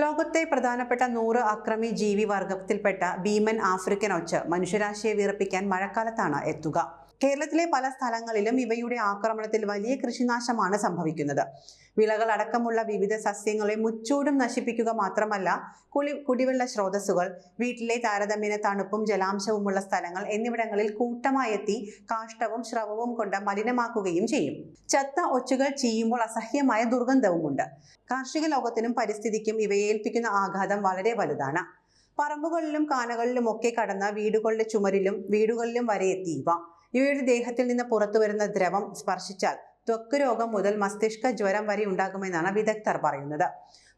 ലോകത്തെ പ്രധാനപ്പെട്ട നൂറ് അക്രമി ജീവി വർഗത്തിൽപ്പെട്ട ഭീമൻ ആഫ്രിക്കൻ ഒച്ച് മനുഷ്യരാശിയെ വിറപ്പിക്കാൻ മഴക്കാലത്താണ് എത്തുക. കേരളത്തിലെ പല സ്ഥലങ്ങളിലും ഇവയുടെ ആക്രമണത്തിൽ വലിയ കൃഷിനാശമാണ് സംഭവിക്കുന്നത്. വിളകൾ അടക്കമുള്ള വിവിധ സസ്യങ്ങളെ മുച്ചൂടും നശിപ്പിക്കുക മാത്രമല്ല കുളി കുടിവെള്ള സ്രോതസ്സുകൾ വീട്ടിലെ താരതമ്യേന തണുപ്പും ജലാംശവുമുള്ള സ്ഥലങ്ങൾ എന്നിവിടങ്ങളിൽ കൂട്ടമായെത്തി കാഷ്ടവും ശ്രവവും കൊണ്ട് മലിനമാക്കുകയും ചെയ്യും. ചത്ത ഒച്ചുകൾ ചീയുമ്പോൾ അസഹ്യമായ ദുർഗന്ധവുമുണ്ട്. കാർഷിക ലോകത്തിനും പരിസ്ഥിതിക്കും ഇവയെ ഏൽപ്പിക്കുന്ന ആഘാതം വളരെ വലുതാണ്. പറമ്പുകളിലും കാനകളിലും ഒക്കെ കടന്ന വീടുകളുടെ ചുമരിലും വീടുകളിലും വരെ എത്തി ഇവ. ഇവയുടെ ദേഹത്തിൽ നിന്ന് പുറത്തു വരുന്ന ദ്രവം സ്പർശിച്ചാൽ ത്വക്ക് രോഗം മുതൽ മസ്തിഷ്ക ജ്വരം വരെ ഉണ്ടാകുമെന്നാണ് വിദഗ്ധർ പറയുന്നത്.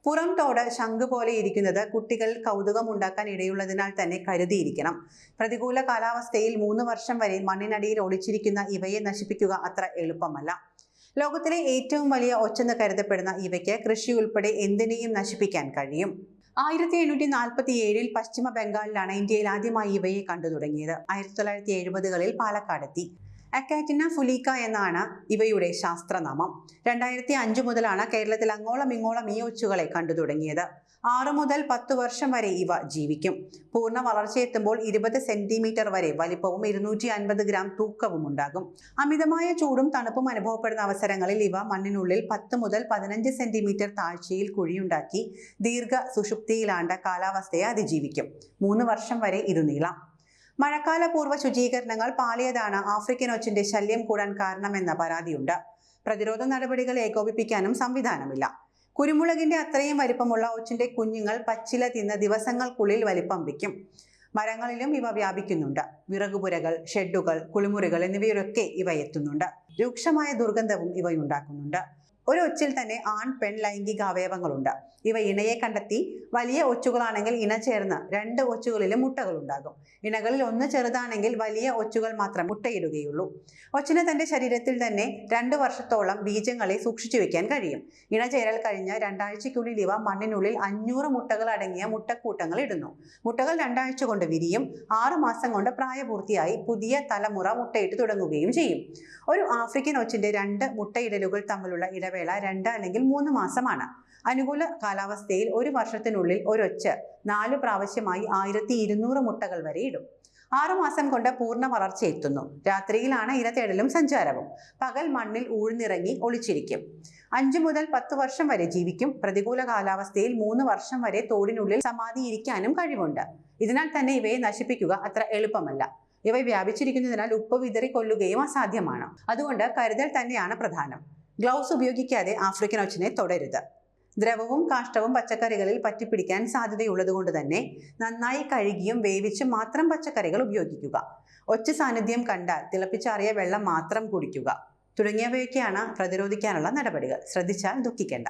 പുറം തോട് ശംഖ് പോലെ ഇരിക്കുന്നത് കുട്ടികൾ കൗതുകം ഉണ്ടാക്കാൻ ഇടയുള്ളതിനാൽ തന്നെ കരുതിയിരിക്കണം. പ്രതികൂല കാലാവസ്ഥയിൽ മൂന്ന് വർഷം വരെ മണ്ണിനടിയിൽ ഒളിച്ചിരിക്കുന്ന ഇവയെ നശിപ്പിക്കുക അത്ര എളുപ്പമല്ല. ലോകത്തിലെ ഏറ്റവും വലിയ ഒച്ചെന്ന് കരുതപ്പെടുന്ന ഇവയ്ക്ക് കൃഷി ഉൾപ്പെടെ എന്തിനേയും നശിപ്പിക്കാൻ കഴിയും. ആയിരത്തി എണ്ണൂറ്റി നാൽപ്പത്തി ഏഴിൽ പശ്ചിമ ബംഗാളിലാണ് ഇന്ത്യയിൽ ആദ്യമായി ഇവയെ കണ്ടു തുടങ്ങിയത്. ആയിരത്തി തൊള്ളായിരത്തി എഴുപതുകളിൽ പാലക്കാടെത്തി. അക്കാറ്റിന ഫുലീക്ക എന്നാണ് ഇവയുടെ ശാസ്ത്രനാമം. രണ്ടായിരത്തി അഞ്ച് മുതലാണ് കേരളത്തിൽ അങ്ങോളം ഇങ്ങോളം ഈ ഒച്ചുകളെ കണ്ടു തുടങ്ങിയത്. ആറു മുതൽ പത്ത് വർഷം വരെ ഇവ ജീവിക്കും. പൂർണ വളർച്ചയെത്തുമ്പോൾ ഇരുപത് സെന്റിമീറ്റർ വരെ വലിപ്പവും ഇരുന്നൂറ്റി അൻപത് ഗ്രാം തൂക്കവും ഉണ്ടാകും. അമിതമായ ചൂടും തണുപ്പും അനുഭവപ്പെടുന്ന അവസരങ്ങളിൽ ഇവ മണ്ണിനുള്ളിൽ പത്ത് മുതൽ പതിനഞ്ച് സെന്റിമീറ്റർ താഴ്ചയിൽ കുഴിയുണ്ടാക്കി ദീർഘ സുഷുപ്തിയിലാണ്ട കാലാവസ്ഥയെ അതിജീവിക്കും. മൂന്ന് വർഷം വരെ ഇത് നീളാം. മഴക്കാല പൂർവ ശുചീകരണങ്ങൾ പാളിയതാണ് ആഫ്രിക്കൻ ഒച്ചിന്റെ ശല്യം കൂടാൻ കാരണമെന്ന പരാതിയുണ്ട്. പ്രതിരോധ നടപടികൾ ഏകോപിപ്പിക്കാനും സംവിധാനമില്ല. കുരുമുളകിന്റെ അത്രയും വലിപ്പമുള്ള ഒച്ചിന്റെ കുഞ്ഞുങ്ങൾ പച്ചില തിന്ന് ദിവസങ്ങൾക്കുള്ളിൽ വലിപ്പം വയ്ക്കും മരങ്ങളിലും ഇവ വ്യാപിക്കുന്നുണ്ട്. വിറകുപുരകൾ ഷെഡുകൾ കുളിമുറികൾ എന്നിവയിലൊക്കെ ഇവ എത്തുന്നുണ്ട്. രൂക്ഷമായ ദുർഗന്ധവും ഇവയുണ്ടാക്കുന്നുണ്ട്. ഒരു ഒച്ചിൽ തന്നെ ആൺ പെൺ ലൈംഗിക അവയവങ്ങളുണ്ട്. ഇവ ഇണയെ കണ്ടെത്തി വലിയ ഒച്ചുകളാണെങ്കിൽ ഇണ ചേർന്ന് രണ്ട് ഒച്ചുകളിലും മുട്ടകൾ ഉണ്ടാകും ഇണകളിൽ ഒന്ന് ചെറുതാണെങ്കിൽ വലിയ ഒച്ചുകൾ മാത്രം മുട്ടയിടുകയുള്ളൂ. ഒച്ചിന് തന്റെ ശരീരത്തിൽ തന്നെ രണ്ട് വർഷത്തോളം ബീജങ്ങളെ സൂക്ഷിച്ചു വെക്കാൻ കഴിയും. ഇണ ചേരൽ കഴിഞ്ഞ രണ്ടാഴ്ചയ്ക്കുള്ളിൽ ഇവ മണ്ണിനുള്ളിൽ അഞ്ഞൂറ് മുട്ടകൾ അടങ്ങിയ മുട്ടക്കൂട്ടങ്ങൾ ഇടുന്നു. മുട്ടകൾ രണ്ടാഴ്ച കൊണ്ട് വിരിയും ആറു മാസം കൊണ്ട് പ്രായപൂർത്തിയായി പുതിയ തലമുറ മുട്ടയിട്ട് തുടങ്ങുകയും ചെയ്യും. ഒരു ആഫ്രിക്കൻ ഒച്ചിന്റെ രണ്ട് മുട്ടയിടലുകൾ തമ്മിലുള്ള ഇടവേള രണ്ട് അല്ലെങ്കിൽ മൂന്ന് മാസമാണ്. അനുകൂല കാലാവസ്ഥയിൽ ഒരു വർഷത്തിനുള്ളിൽ ഒരൊച്ച് നാല് പ്രാവശ്യമായി ആയിരത്തി ഇരുന്നൂറ് മുട്ടകൾ വരെ ഇടും. ആറുമാസം കൊണ്ട് പൂർണ വളർച്ച എത്തുന്നു. രാത്രിയിലാണ് ഇരതേടലും സഞ്ചാരവും. പകൽ മണ്ണിൽ ഊഴ്ന്നിറങ്ങി ഒളിച്ചിരിക്കും. അഞ്ചു മുതൽ പത്ത് വർഷം വരെ ജീവിക്കും. പ്രതികൂല കാലാവസ്ഥയിൽ മൂന്ന് വർഷം വരെ തോടിനുള്ളിൽ സമാധിയിരിക്കാനും കഴിവുണ്ട്. ഇതിനാൽ തന്നെ ഇവയെ നശിപ്പിക്കുക അത്ര എളുപ്പമല്ല. ഇവ വ്യാപിച്ചിരിക്കുന്നതിനാൽ ഉപ്പ് വിതറി കൊല്ലുകയും അസാധ്യമാണ്. അതുകൊണ്ട് കരുതൽ തന്നെയാണ് പ്രധാനം. ഗ്ലൗസ് ഉപയോഗിക്കാതെ ആഫ്രിക്കൻ ഒച്ചിനെ തുടരുത്. ദ്രവവും കാഷ്ടവും പച്ചക്കറികളിൽ പറ്റിപ്പിടിക്കാൻ സാധ്യതയുള്ളതുകൊണ്ട് തന്നെ നന്നായി കഴുകിയും വേവിച്ചും മാത്രം പച്ചക്കറികൾ ഉപയോഗിക്കുക. ഒച്ച സാന്നിധ്യം കണ്ടാൽ തിളപ്പിച്ചാറിയ വെള്ളം മാത്രം കുടിക്കുക. തുടങ്ങിയവയൊക്കെയാണ് പ്രതിരോധിക്കാനുള്ള നടപടികൾ. ശ്രദ്ധിച്ചാൽ ദുഃഖിക്കേണ്ട.